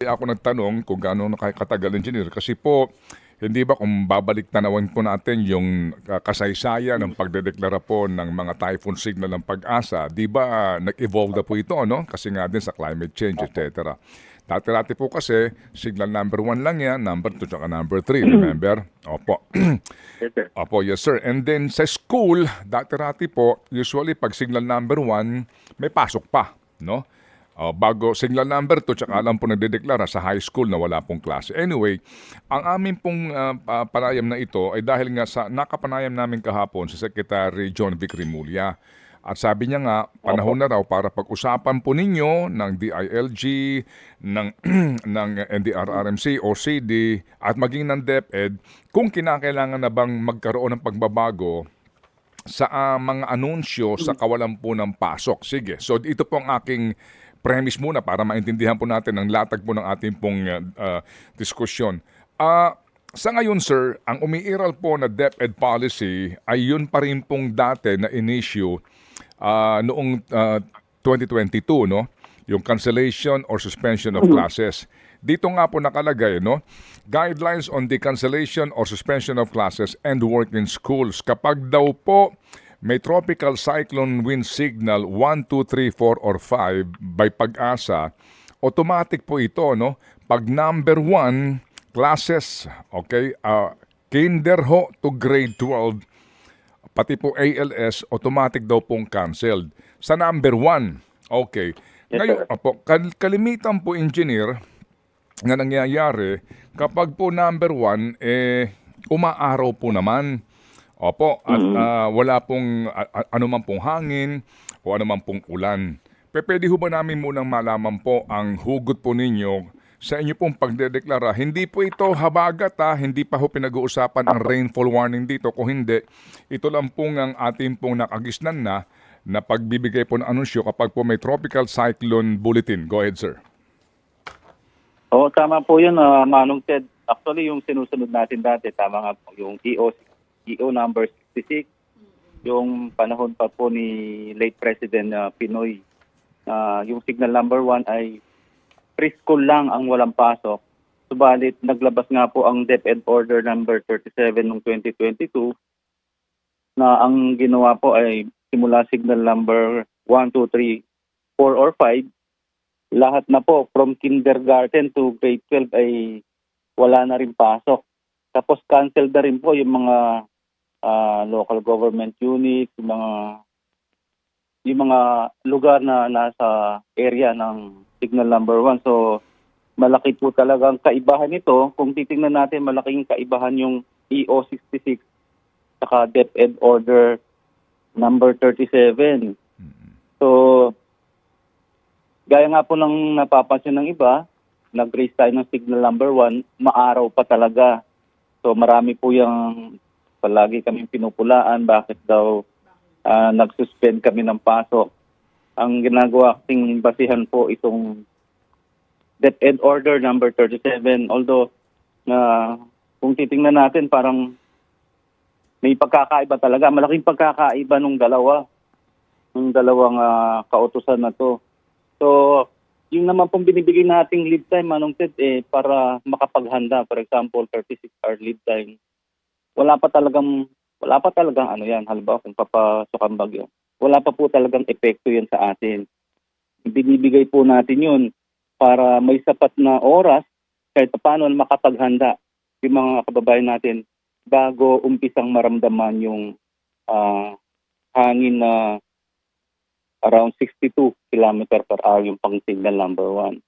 ako nagtanong kung gaano nakakatagal engineer kasi po hindi ba kung babalik tanawan po natin yung uh, kasaysayan ng pagdedeklara po ng mga typhoon signal ng pag-asa, di ba nag-evolve na po ito, no? Kasi nga din sa climate change, etc. Dati-dati po kasi, signal number one lang yan, number two, tsaka number three, remember? Opo. Opo, yes sir. And then sa school, dati-rati po, usually pag signal number one, may pasok pa, no? O, bago signal number 2, tsaka alam po nagdedeklara sa high school na wala pong klase. Anyway, ang amin pong pa- panayam na ito ay dahil nga sa nakapanayam namin kahapon sa Secretary John Vic Rimulya. At sabi niya nga, panahon na raw para pag-usapan po ninyo ng DILG, ng, ng NDRRMC, OCD, at maging ng DepEd, kung kinakailangan na bang magkaroon ng pagbabago sa ah, mga anunsyo sa kawalan po ng pasok. Sige, so ito po ang aking premise muna para maintindihan po natin ang latag po ng ating pong ah, ah, diskusyon. Ah, sa ngayon sir, ang umiiral po na DepEd policy ay yun pa rin pong dati na in-issue ah, noong ah, 2022, no? Yung cancellation or suspension of classes. Dito nga po nakalagay, no? Guidelines on the cancellation or suspension of classes and work in schools. Kapag daw po may tropical cyclone wind signal 1, 2, 3, 4, or 5 by pag-asa, automatic po ito, no? Pag number 1, classes, okay, uh, kinder ho to grade 12, pati po ALS, automatic daw pong canceled. Sa number 1, okay. Yes, Ngayon, sir. opo, kal- kalimitan po engineer na nangyayari kapag po number 1, eh, umaaraw po naman. Opo, at ah, wala pong a- anuman pong hangin o anuman pong ulan. Pe, Pwede ho ba namin munang malaman po ang hugot po ninyo sa inyo pong pagdedeklara? Hindi po ito habagat ha, hindi pa ho pinag-uusapan ang rainfall warning dito. Kung hindi, ito lang pong ang ating pong nakagisnan na na pagbibigay po ng anunsyo kapag po may tropical cyclone bulletin. Go ahead, sir. Oo, tama po yun, ah, Manong Ted. Actually, yung sinusunod natin dati, tama nga po, yung EO, EO number 66, yung panahon pa po ni late President ah, Pinoy, ah, yung signal number 1 ay preschool lang ang walang pasok. Subalit, naglabas nga po ang DepEd Order number 37 noong 2022 na ang ginawa po ay simula signal number 1, 2, 3, 4, or 5 lahat na po from kindergarten to grade 12 ay wala na rin pasok. Tapos cancel na rin po yung mga ah, local government units, yung mga yung mga lugar na nasa area ng signal number 1. So malaki po talaga ang kaibahan nito. Kung titingnan natin, malaking kaibahan yung E EO66 saka DepEd Order number 37. So, Gaya nga po ng napapansin ng iba, nag-raise tayo ng signal number one, maaraw pa talaga. So marami po yung palagi kami pinupulaan, bakit daw ah, nag-suspend kami ng pasok. Ang ginagawa kasing basihan po itong DepEd Order number 37. Although, na kung titingnan natin, parang may pagkakaiba talaga. Malaking pagkakaiba nung dalawa. Nung dalawang ah, kautusan na to. So, yung naman pong binibigay nating lead time, Manong Ted, eh, para makapaghanda, for example, 36-hour lead time, wala pa talagang, wala pa talagang ano yan, halimbawa kung papasok ang bagyo, wala pa po talagang epekto yan sa atin. Binibigay po natin yun para may sapat na oras kahit paano makapaghanda yung mga kababayan natin bago umpisang maramdaman yung ah, hangin na around 62 km per hour yung pang signal number one.